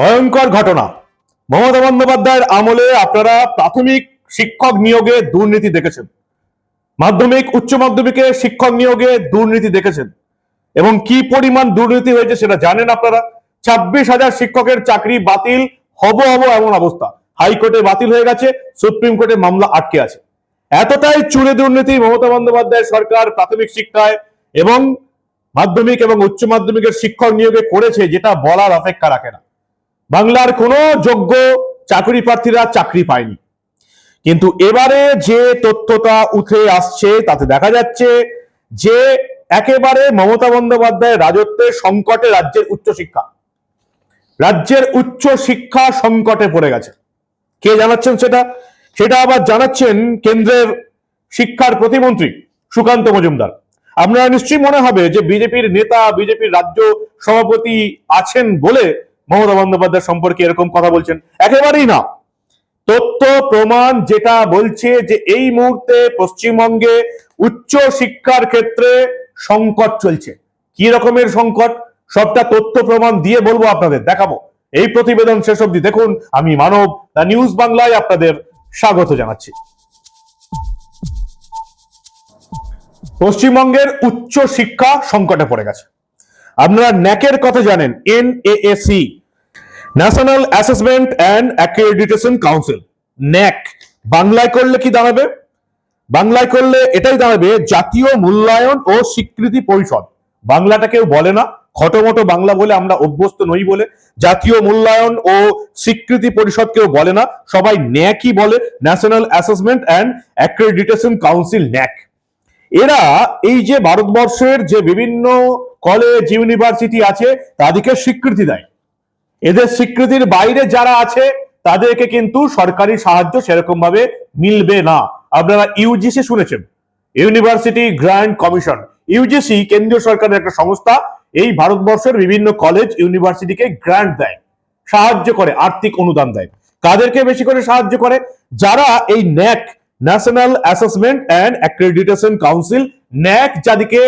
ভয়ঙ্কর ঘটনা। মমতা বন্দ্যোপাধ্যায়ের আমলে আপনারা প্রাথমিক শিক্ষক নিয়োগে দুর্নীতি দেখেছেন। মাধ্যমিক, উচ্চ মাধ্যমিকে শিক্ষক নিয়োগে দুর্নীতি দেখেছেন। এবং কি পরিমাণ দুর্নীতি হয়েছে সেটা জানেন আপনারা? ছাব্বিশ হাজার শিক্ষকের চাকরি বাতিল, হব হব এমন অবস্থা। হাইকোর্টে বাতিল হয়ে গেছে, সুপ্রিম কোর্টে মামলা আটকে আছে। এতটাই চুরে দুর্নীতি মমতা বন্দ্যোপাধ্যায় সরকার প্রাথমিক শিক্ষায় এবং মাধ্যমিক এবং উচ্চ মাধ্যমিকের শিক্ষক নিয়োগে করেছে, যেটা বলার অপেক্ষা রাখে না। বাংলার কোনো যোগ্য চাকরি প্রার্থীরা চাকরি পায়নি। কিন্তু এবারে যে তথ্যটা উঠে আসছে, তাতে দেখা যাচ্ছে যে একেবারে মমতা বন্দ্যোপাধ্যায়ের রাজত্বে সংকটে রাজ্যের উচ্চশিক্ষা রাজ্যের উচ্চ শিক্ষা সংকটে পড়ে গেছে। কে জানাচ্ছেন সেটা? সেটা আবার জানাচ্ছেন কেন্দ্রের শিক্ষার প্রতিমন্ত্রী সুকান্ত মজুমদার। আপনারা নিশ্চয়ই মনে হবে যে বিজেপির নেতা, বিজেপির রাজ্য সভাপতি আছেন বলে মমতা বন্দ্যোপাধ্যায় সম্পর্কে এরকম কথা বলছেন। একেবারেই না। তথ্য, প্রমাণ যেটা বলছে যে এই মুহূর্তে পশ্চিমবঙ্গে উচ্চ শিক্ষার ক্ষেত্রে সংকট চলছে। কি রকমের সংকট? সবটা তথ্য, প্রমাণ দিয়ে বলব আপনাদের, দেখাবো। এই প্রতিবেদন শেষ অবধি দেখুন। আমি মানব, দ্য নিউজ বাংলায় আপনাদের স্বাগত জানাচ্ছি। পশ্চিমবঙ্গের উচ্চ শিক্ষা সংকটে পড়ে গেছে। আপনারা ন্যাকের কথা জানেন NAAC national assessment and accreditation council NAAC বাংলায় করলে কি দাঁড়াবে? বাংলায় করলে এটাই দাঁড়াবে, জাতীয় মূল্যায়ন ও স্বীকৃতি পরিষদ। বাংলাটা কেউ বলে না, খটোমটো বাংলা বলে আমরা অভ্যস্ত নই বলে। জাতীয় মূল্যায়ন ও স্বীকৃতি পরিষদ কেউ বলে না, সবাই ন্যাকই বলে national assessment and accreditation council NAAC এরা এই যে ভারতবর্ষের যে বিভিন্ন কলেজ ইউনিভার্সিটি আছে, তাদেরকে স্বীকৃতি দেয়। এদের স্বীকৃতির বাইরে যারা আছে, তাদেরকে কিন্তু সরকারি সাহায্য সেরকম ভাবে মিলবে না। আপনারা ইউজিসি শুনেছেন? ইউনিভার্সিটি গ্র্যান্ড কমিশন ইউজিসি কেন্দ্রীয় সরকারের একটা সংস্থা, এই ভারতবর্ষের বিভিন্ন কলেজ ইউনিভার্সিটিকে গ্র্যান্ট দেয়। সাহায্য করে, আর্থিক অনুদান দেয়। কাদেরকে বেশি করে সাহায্য করে? যারা এই NAAC national assessment and accreditation council NAAC যাদেরকে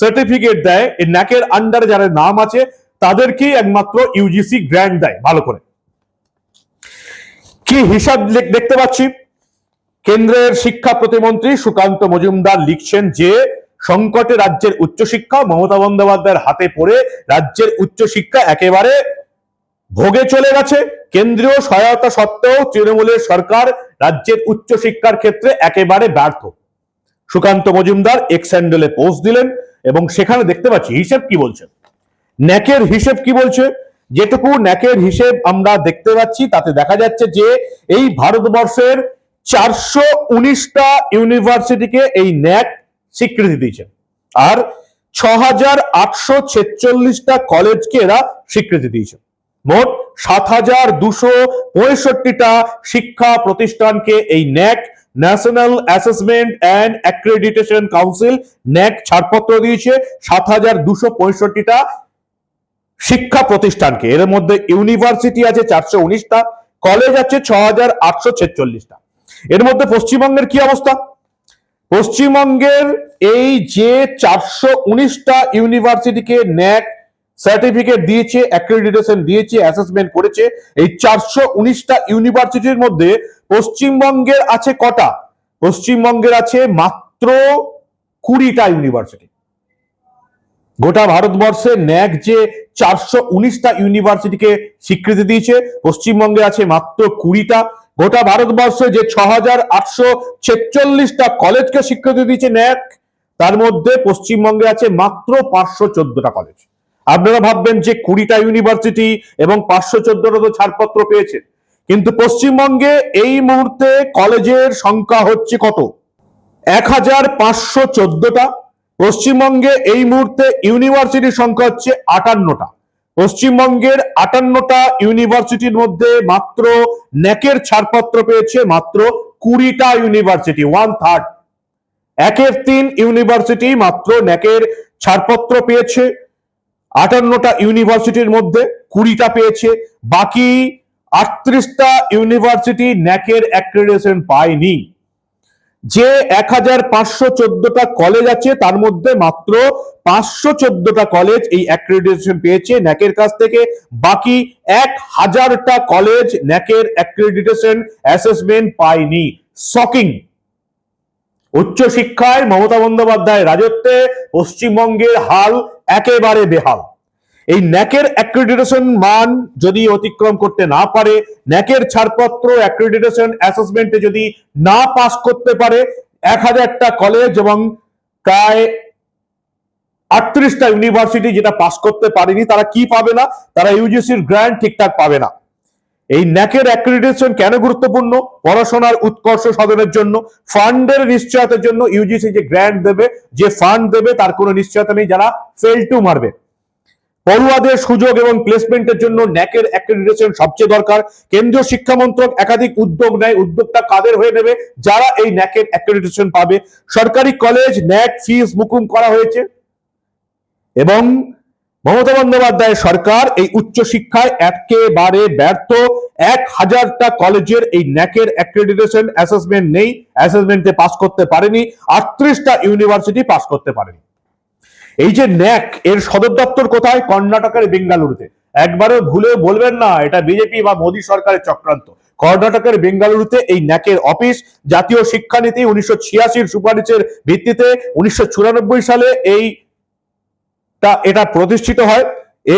সার্টিফিকেট দেয়, এই ন্যাকের আন্ডারে যারা নাম আছে তাদেরকেই একমাত্র ইউজিসি গ্র্যান্ট দেয়, ভালো করে। কি হিসাব দেখতে পাচ্ছি? কেন্দ্রের শিক্ষা প্রতিমন্ত্রী সুকান্ত মজুমদার লিখছেন যে, সংকটে রাজ্যের উচ্চশিক্ষা মমতা বন্দ্যোপাধ্যায়ের হাতে পড়ে রাজ্যের উচ্চশিক্ষা একেবারে ভোগে চলে গেছে। কেন্দ্রীয় সহায়তা সত্ত্বেও তৃণমূলের সরকার রাজ্যের উচ্চশিক্ষার ক্ষেত্রে একেবারে ব্যর্থ। সুকান্ত মজুমদার এক্স হ্যান্ডেলে পোস্ট দিলেন এবং সেখানে দেখতে পাচ্ছি, হিসেব কি বলছে ন্যাকের হিসেব কি বলছে? যেটুকু ন্যাকের হিসেব আমরা দেখতে পাচ্ছি, তাতে দেখা যাচ্ছে যে এই ভারতবর্ষের চারশো উনিশটা ইউনিভার্সিটিকে এই ন্যাক স্বীকৃতি দিয়েছে। আর ছ হাজার আটশো ছেচল্লিশটা কলেজকে এরা স্বীকৃতি দিয়েছে। মোট সাত হাজার দুশো পঁয়ষট্টিটা শিক্ষা প্রতিষ্ঠানকে এই NAAC national assessment and accreditation council NAAC ছাড়পত্র দিয়েছে। সাত হাজার দুশো পঁয়ষট্টিটা শিক্ষা প্রতিষ্ঠানকে। এর মধ্যে ইউনিভার্সিটি আছে চারশো উনিশটা, কলেজ আছে ছ হাজার আটশো ছেচল্লিশটা। এর মধ্যে পশ্চিমবঙ্গের কি অবস্থা? পশ্চিমবঙ্গের এই যে চারশো উনিশটা ইউনিভার্সিটিকে ন্যাক সার্টিফিকেট দিয়েছে, অ্যাক্রেডিটেশন দিয়েছে, অ্যাসেসমেন্ট করেছে, এই চারশো উনিশটা ইউনিভার্সিটির মধ্যে পশ্চিমবঙ্গের আছে কটা? পশ্চিমবঙ্গের আছে মাত্র কুড়িটা ইউনিভার্সিটি। গোটা ভারতবর্ষে ন্যাক যে চারশো উনিশটা ইউনিভার্সিটিকে স্বীকৃতি দিয়েছে, পশ্চিমবঙ্গে আছে মাত্র কুড়িটা। গোটা ভারতবর্ষে যে ছ হাজার আটশো ছেচল্লিশটা কলেজকে স্বীকৃতি দিয়েছে ন্যাক, তার মধ্যে পশ্চিমবঙ্গে আছে মাত্র পাঁচশো চোদ্দটা কলেজ। আপনারা ভাববেন যে কুড়িটা ইউনিভার্সিটি এবং পাঁচশো চোদ্দটা তো ছাড়পত্র পেয়েছে। কিন্তু পশ্চিমবঙ্গে এই মুহূর্তে কলেজের সংখ্যা হচ্ছে কত? এক হাজার পাঁচশো চোদ্দটা। পশ্চিমবঙ্গে এই মুহূর্তে ইউনিভার্সিটির সংখ্যা হচ্ছে আটান্নটা। পশ্চিমবঙ্গের আটান্নটা ইউনিভার্সিটির মধ্যে মাত্র ন্যাকের ছাড়পত্র পেয়েছে মাত্র কুড়িটা ইউনিভার্সিটি ওয়ান থার্ড একের তিন ইউনিভার্সিটি মাত্র ন্যাকের ছাড়পত্র পেয়েছে, আটান্নটা ইউনিভার্সিটির মধ্যে কুড়িটা পেয়েছে, বাকি আটত্রিশটা ইউনিভার্সিটি ন্যাকের অ্যাক্রেডিটেশন পায়নি। যে এক হাজার পাঁচশো চোদ্দটা কলেজ আছে, তার মধ্যে মাত্র পাঁচশো চোদ্দটা কলেজ এই অ্যাক্রেডিটেশন পেয়েছে। ন্যাকের কাছ থেকে বাকি এক হাজারটা কলেজ ন্যাকের অ্যাক্রেডিটেশন অ্যাসেসমেন্ট পায়নি। শকিং উচ্চশিক্ষায় মমতা বন্দ্যোপাধ্যায় রাজত্বে পশ্চিমবঙ্গের হাল একেবারে বেহাল। এই ন্যাকের অ্যাক্রেডিটেশন মান যদি অতিক্রম করতে না পারে, ন্যাকের ছাড়পত্র অ্যাক্রেডিটেশন অ্যাসেসমেন্টে যদি না পাস করতে পারে, এক হাজারটা কলেজ এবং প্রায় আটত্রিশটা ইউনিভার্সিটি যেটা পাস করতে পারেনি, তারা কি পাবে না? তারা ইউজিসির গ্র্যান্ড ঠিকঠাক পাবে না। এই ন্যাকের অ্যাক্রেডিটেশন কেন গুরুত্বপূর্ণ? পড়াশোনার উৎকর্ষ সাধনের জন্য, ফান্ডের নিশ্চয়তার জন্য ইউজিসি যে গ্র্যান্ট দেবে, যে ফান্ড দেবে, তার কোনো নিশ্চয়তা নেই, যারা ফেল টু মারবে। পড়ুয়াদের সুযোগ এবং প্লেসমেন্টের জন্য ন্যাকের অ্যাক্রেডিটেশন সবচেয়ে দরকার। কেন্দ্রীয় শিক্ষা মন্ত্রক একাধিক উদ্যোগ নেয়। উদ্যোগটা কাদের হয়ে নেবে? যারা এই ন্যাকের অ্যাক্রেডিটেশন পাবে? সরকারি কলেজ ন্যাক ফিস মুকুম করা হয়েছে। এবং মমতা বন্দ্যোপাধ্যায় সরকার এই উচ্চশিক্ষায় একেবারে ব্যর্থ। এক হাজারটা কলেজের এই ন্যাকের অ্যাক্রেডিটেশন অ্যাসেসমেন্ট নেই। অ্যাসেসমেন্টে পাস করতে পারেনি। আটত্রিশটা ইউনিভার্সিটি পাস করতে পারেনি। এই যে ন্যাক, এর সদর দপ্তর কোথায়? কর্ণাটকের বেঙ্গালুরুতে। একবারও ভুলে বলবেন না, এটা বিজেপি বা মোদী সরকারের চক্রান্ত। কর্ণাটকের বেঙ্গালুরুতে এই ন্যাকের অফিস, জাতীয় শিক্ষানীতি উনিশশো ছিয়াশির সুপারিশের ভিত্তিতে উনিশশো চুরানব্বই সালে এই তা এটা প্রতিষ্ঠিত হয়।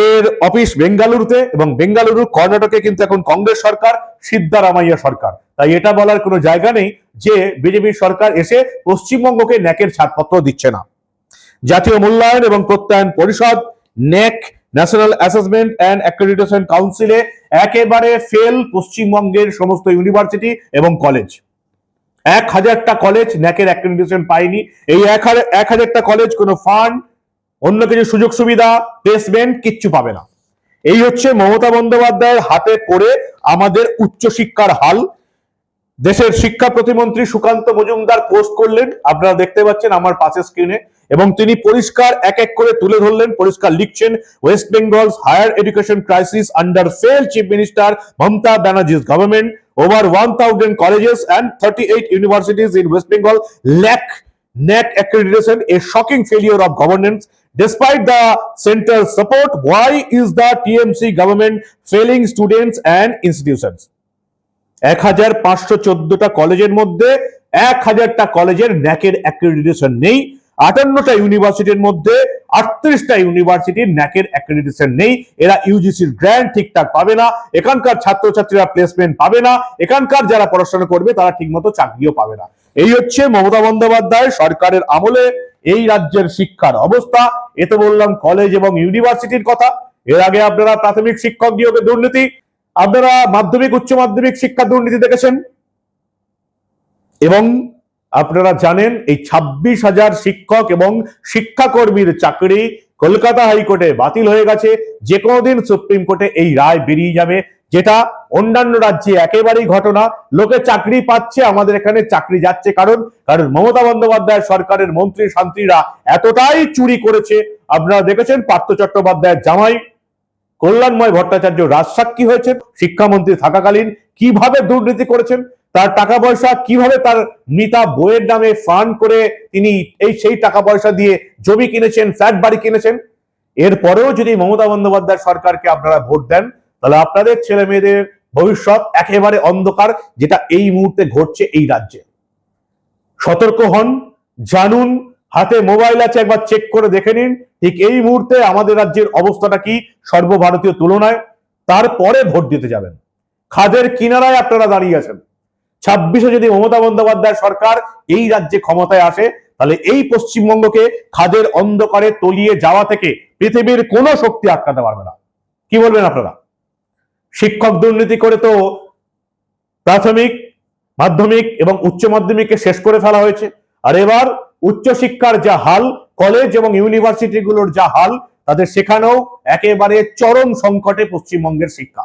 এর অফিস বেঙ্গালুরুতে এবং বেঙ্গালুরু, কর্ণাটকে কিন্তু এখন কংগ্রেস সরকার, সিদ্ধারামাইয়া সরকার। তাই এটা বলার কোনো জায়গা নেই যে বিজেপি সরকার এসে পশ্চিমবঙ্গকে ন্যাকের ছাড়পত্র দিচ্ছে না। জাতীয় মূল্যায়ন এবং প্রত্যয়ন পরিষদ NAAC national assessment and accreditation কাউন্সিলে একেবারে ফেল পশ্চিমবঙ্গের সমস্ত ইউনিভার্সিটি এবং কলেজ। এক হাজারটা কলেজ ন্যাকের অ্যাক্রেডিটেশন পায়নি। এই এক হাজারটা কলেজ কোনো ফান্ড, অন্য কিছু সুযোগ সুবিধা, প্লেসমেন্ট কিচ্ছু পাবে না। এই হচ্ছে মমতা বন্দ্যোপাধ্যায়ের হাতে পড়ে আমাদের উচ্চশিক্ষার হাল। দেশের শিক্ষা প্রতিমন্ত্রী সুকান্ত মজুমদার পোস্ট করলেন। আপনারা দেখতে পাচ্ছেন আমার পাশে স্ক্রিনে এবং তিনি পরিষ্কার এক এক করে তুলে ধরলেন পরিষ্কার লিখছেন West Bengal higher education crisis under fail chief minister Mamata Banerjee's government over one thousand colleges and thirty eight universities in West Bengal lack NAC accreditation a shocking failure of governance. Despite the center's support, why is the TMC government failing students and institutions? এক হাজার পাঁচশো চোদ্দটা কলেজের মধ্যে এক হাজারটা কলেজের ন্যাকের accreditation নেই আটান্নটা ইউনিভার্সিটির মধ্যে আটত্রিশটা ইউনিভার্সিটির ন্যাকের অ্যাক্রেডিটেশন নেই। এরা ইউজিসির গ্র্যান্ড ঠিকঠাক পাবে না, এখানকার ছাত্রছাত্রীরা প্লেসমেন্ট পাবে না, এখানকার যারা পড়াশোনা করবে তারা ঠিকমতো চাকরিও পাবে না। এই হচ্ছে মমতা বন্দ্যোপাধ্যায় সরকারের আমলে এই রাজ্যের শিক্ষার অবস্থা। এতে বললাম কলেজ এবং ইউনিভার্সিটির কথা। এর আগে আপনারা প্রাথমিক শিক্ষক নিয়োগে দুর্নীতি, আপনারা মাধ্যমিক, উচ্চ মাধ্যমিক শিক্ষা দুর্নীতি দেখেছেন? এবং আপনারা জানেন এই ছাব্বিশ হাজার শিক্ষক এবং শিক্ষাকর্মীর চাকরি কলকাতা হাইকোর্টে বাতিল হয়ে গেছে। যে কোনো দিন সুপ্রিম কোর্টে এই রায় বেরিয়ে যাবে, যেটা অন্যান্য রাজ্যে একেবারেই ঘটনা। লোকে চাকরি পাচ্ছে, আমাদের এখানে চাকরি যাচ্ছে। কারণ কারণ মমতা বন্দ্যোপাধ্যায় সরকারের মন্ত্রী শান্তিরা এতটাই চুরি করেছে। আপনারা দেখেছেন পার্থ চট্টোপাধ্যায়ের জামাই, কল্যাণময় ভট্টাচার্য রাজসাক্ষী হয়েছেন। শিক্ষামন্ত্রী থাকাকালীন কীভাবে দুর্নীতি করেছেন? তার টাকা পয়সা কীভাবে তার মৃতা বইয়ের নামে ফান্ড করে তিনি এই সেই টাকা পয়সা দিয়ে জমি কিনেছেন ফ্ল্যাট বাড়ি কিনেছেন? এরপরেও যদি মমতা বন্দ্যোপাধ্যায় সরকারকে আপনারা ভোট দেন, তাহলে আপনাদের ছেলে মেয়েদের ভবিষ্যৎ একেবারে অন্ধকার, যেটা এই মুহূর্তে ঘটছে এই রাজ্যে। সতর্ক হন, জানুন, হাতে মোবাইল আছে, একবার চেক করে দেখে নিন, ঠিক এই মুহূর্তে আমাদের রাজ্যের অবস্থাটা কি সর্বভারতীয় তুলনায়? তারপরে ভোট দিতে যাবেন। খাদের কিনারায় আপনারা দাঁড়িয়ে আছেন। ছাব্বিশে যদি মমতা বন্দ্যোপাধ্যায় সরকার এই রাজ্যে ক্ষমতায় আসে, তাহলে এই পশ্চিমবঙ্গকে খাদের অন্ধকারে তলিয়ে যাওয়া থেকে পৃথিবীর কোনো শক্তি আটকাতে পারবে না। কি বলবেন আপনারা? শিক্ষক দুর্নীতি করে তো প্রাথমিক, মাধ্যমিক এবং উচ্চ মাধ্যমিককে শেষ করে ফেলা হয়েছে। আর এবার উচ্চশিক্ষার যা হাল, কলেজ এবং ইউনিভার্সিটিগুলোর যা হাল, তাদের সেখানেও একেবারে চরম সংকটে পশ্চিমবঙ্গের শিক্ষা।